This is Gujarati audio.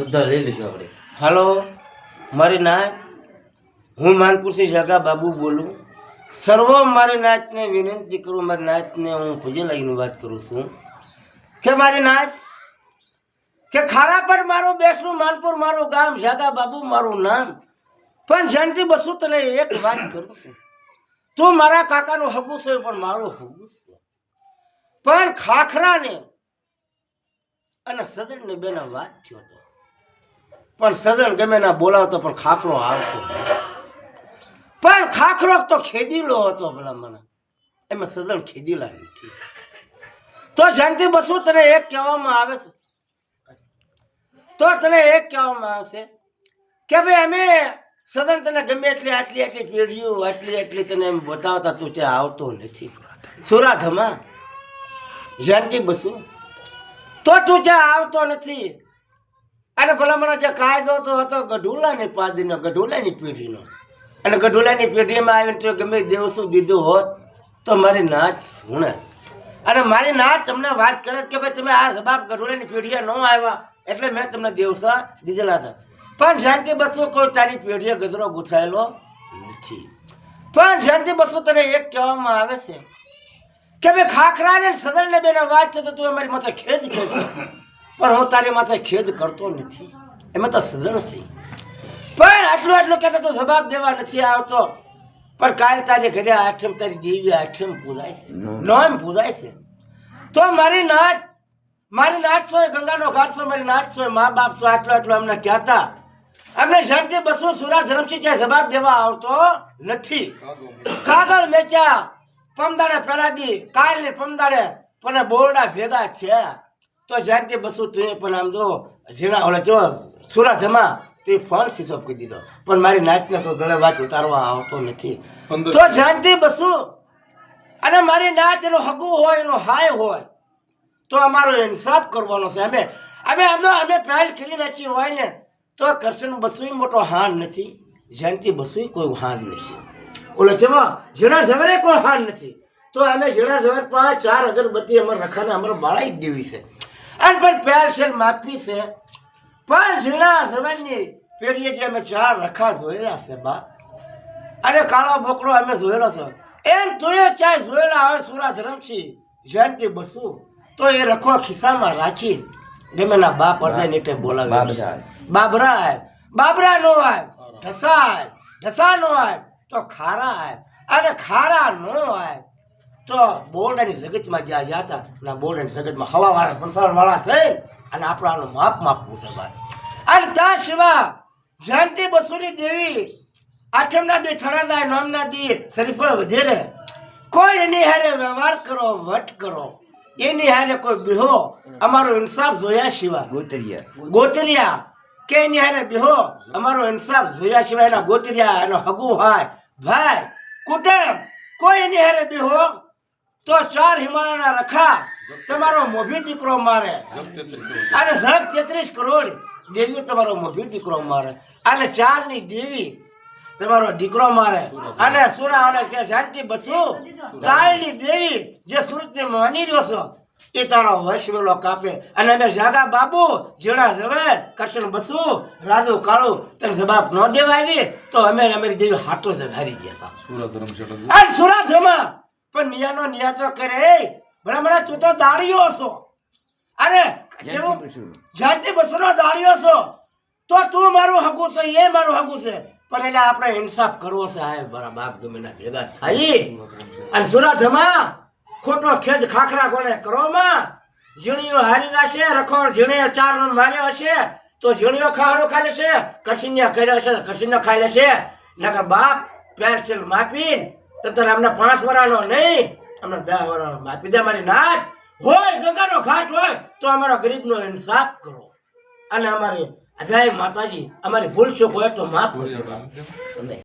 બધા લઈ લઈશું આપણે. હાલો, મારી નાચ હું માનપુરથી જગા બાબુ બોલું. સર્વ મારી નાચને વિનંતી કરું, મારી નાચને હું પૂજે લાગીને વાત કરું છું. કે મારી નાચ કે ખારા પર મારું બેસવું, માનપુર મારું ગામ, જાગા બાબુ મારું નામ, પણ જાણતી બસું તને એક વાત કરું છું. તું મારા કાકાનું હગું છે, પણ મારું હગું છે. પણ ખાખરાને અને સદનને બેના વાત થયો હતો પણ સજણ ગમે ના બોલાવતો પણ ખાખરો આવતો પણ ખાખરો તો ખેદીલો હતો ભલા મને. એમાં સજણ ખેદીલા નથી. તો જાણતી બસુ તને એક કહેવામાં આવે છે. તો તને એક કહેવામાં આવશે કે ભાઈ અમે સદન તને ગમે એટલી, આટલી આટલી પેઢીઓ, આટલી આટલી તને એમ બતાવતા તું ત્યાં આવતો નથી. સુરાધમાં જાણતી બસુ? તો તું ત્યાં આવતો નથી. અને ભલામણ જે કાયદો તો હતો, ગઢુલાની પાદીનો ગઢુલાની પેઢીનો. અને ગઢુલાની પેઢીમાં આવીને તો ગમે દેવસું દીધું હોત, તો મારી નાચ સુણે. અને મારી નાચ તમને વાત કરે કે ભાઈ તમે આ સબાબ ગઢુલાની પેઢીએ ન આવ્યા એટલે મેં તમને દેવસા દીધેલા છે. પણ શાંતિ બસુ કોઈ તારી પેઢીએ ગજરો ગુથાયેલો નથી. પણ શાંતિ બસુ તને એક કહેવામાં આવે છે કે ભાઈ ખાખરા ને સદન ને બેના વાત છે તો તું અમારી માથે ખેદ ખેડ પણ હું તારી માથે ખેદ કરતો નથી. એમાં તો સજન છે. પણ આટલું આટલું કહેતા તો જવાબ દેવા નથી આવતો. પણ કાલ તારી ઘરે આઠમ તારી દેવી આઠમ ભૂલાય છે. નોમ પૂજાય છે. તો મારી નાચ મારી નાચ છો ગંગાનો ઘાટ છો મારી નાચ છો મા બાપ છો આટલું આટલું અમને કહેતા. અમને શાંતિ બસો સુરા ધર્મથી ક્યાંય જવાબ દેવા આવતો નથી. કાગળ મેચ્યા પમદાડે પેલા દી કાલ પમદાડે પણ બોરડા ભેગા છે તો જાતે બસું તું પણ આમ દો ઝીણા ઓલા જો સુરતમાં તું ફોન સ્વિચ ઓફ કરી દીધો. પણ મારી નાચને કોઈ ગળે વાત ઉતારવા આવતો નથી. તો જાતે બસું. અને મારી નાચ એનો હગુ હોય એનો હાય હોય તો અમારો ઇન્સાફ કરવાનો છે. અમે અમે તો અમે પહેલ કરી નાખી હોય ને તો કૃષ્ણ બસુય મોટો હાન નથી. જયંતિ બસુય કોઈ હાન નથી. ઓલો જેમાં ઝીણા ઝવેરે કોઈ હાન નથી. તો અમે ઝીણા ઝવેર પાંચ ચાર અગરબત્તી અમારે રખાને અમારે બાળાઈ જ દેવી છે. અને પણ પેન્શન માપી છે. પણ જૂના સમયની પેઢીએ જે અમે ચાર રખા જોયેલા છે બા અને કાળો બોકડો અમે જોયેલો છે. એમ તુએ ચાય જોયેલા હવે સુરા ધરમથી જયંતિ બસુ તો એ રખો ખિસ્સામાં રાખી ગમે ના બા અડધે નીટે બોલાવે. બાબરા. આય. બાબરા નો આય. ઢસા આય. ઢસા નો આય. તો ખારા આય. અને ખારા નો આય. તો બોર્ડની જગતમાં જ્યાં ગયા હતા ના બોર્ડની જગતમાં હવા વાળા સંસાર વાળા થઈ અને આપણાનું માપ માપવું છે ભાઈ અને ત્યાં સિવા જયંતિ બસુની દેવી આઠમના દી થણાદાય નામના દી શરીફળ વધેરે. કોઈ એની હારે વ્યવહાર કરો વટ કરો. એની હારે કોઈ બેહો અમારો ઇન્સાફ જોયા સિવાય. ગોતરિયા. ગોતરિયા કે એની હારે બેહો અમારો ઇન્સાફ જોયા સિવાય એના ગોતરિયા એનો હગુ હોય. ભાઈ કુટુંબ કોઈ એની હારે બેહો તો ચાર હિમાલયના રખા તમારો મોભી દીકરો મારે. અને સબ તેત્રીસ કરોડ દેવી તમારો મોભી દીકરો મારે. અને ચારની દેવી તમારો દીકરો મારે. અને સુરા અને કે શાંતિ બસુ. કાળની દેવી જે સુરત ને માની રહ્યો છો એ તારો વશવેલો કાપે. અને અમે જાગા બાબુ જીણા જવે કરશન બસુ રાજુ કાળુ તને જવાબ ન દેવાવી તો અમે અમારી દેવી હાથો જગારી ગયા હતા. અરે સુરાધમાં પણ નિયાનો નિયા તો કરે ભલા તું તો દાડીઓ છો. અરે જાતિ બસો નો દાડીઓ છો તો તું મારું હગું છે એ મારું હગું છે. પણ એટલે આપણે ઇન્સાફ કરવો છે આ બરા બાપ ગમે ભેગા થઈ અને સુરાધમાં ખોટો ખેદ ખાખરા કોણે કરોમાં ઝીણીઓ હારી જશે રખોડ ઝીણીઓ ચાર રન માર્યો હશે તો ઝીણીઓ ખાડો ખાઈ લેશે કશિન્યા કર્યો હશે કશિન્યા ખાઈ લેશે. નકર બાપ પેન્સિલ માપીને તંતર અમને પાંચ વરાનો નહીં? અમને દસ વરાનો માપી દે મારી નાશ હોય ગંગાનો ઘાટ હોય તો અમારો ગરીબનો ઇન્સાફ કરો. અને અમારી અજાય માતાજી અમારી ભૂલ ચૂક હોય તો માફ કરો